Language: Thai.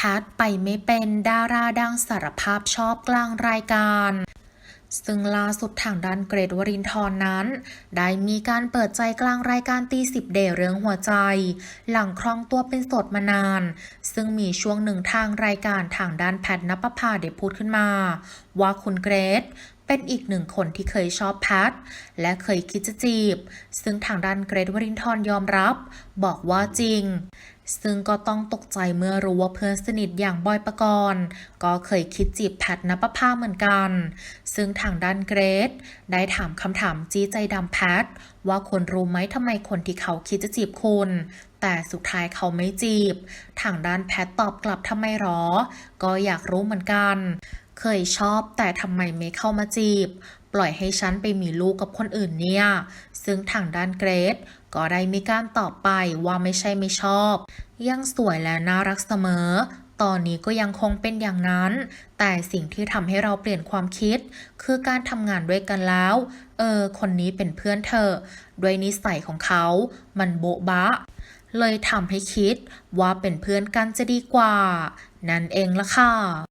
ทไปไม่เป็นดาราดังสารภาพชอบกลางรายการ ซึ่งล่าสุดทางด้านเกรดวรินทร์นั้น ได้มีการเปิดใจกลางรายการตีสิบเดเรื่องหัวใจ หลังครองตัวเป็นโสดมานาน ซึ่งมีช่วงหนึ่งทางรายการทางด้านแพทนปภาได้พูดขึ้นมา ว่าคุณเกรด เป็นอีกหนึ่งคนที่เคยชอบแพทและเคยคิดจะจีบ ซึ่งทางด้านเกรดวรินทร์ยอมรับ บอกว่าจริง ซึ่งก็ต้องตกใจเมื่อรู้ว่าเพื่อนสนิทอย่างบอยปกรณ์ก็เคยคิดจีบแพทนปภาเหมือนกัน ซึ่งทางด้านเกรดได้ถามคำถามจี้ใจดำแพทว่าคนรู้ไหมทำไมคนที่เขาคิดจะจีบคุณ แต่สุดท้ายเขาไม่จีบ ทางด้านแพทตอบกลับทำไมหรอ ก็อยากรู้เหมือนกัน เคยชอบแต่ทำไมไม่เข้ามาจีบ ปล่อยให้ฉันไปมีลูกกับคนอื่นเนี่ย ซึ่งทางด้านเกรดก็ได้มีการตอบไปว่าไม่ใช่ไม่ชอบ ยังสวยและน่ารักเสมอ ตอนนี้ก็ยังคงเป็นอย่างนั้น แต่สิ่งที่ทำให้เราเปลี่ยนความคิด คือการทำงานด้วยกันแล้ว เออ คนนี้เป็นเพื่อนเธอ ด้วยนิสัยของเขา มันโบ๊ะบะ เลยทำให้คิดว่าเป็นเพื่อนกันจะดีกว่า นั่นเองละค่ะ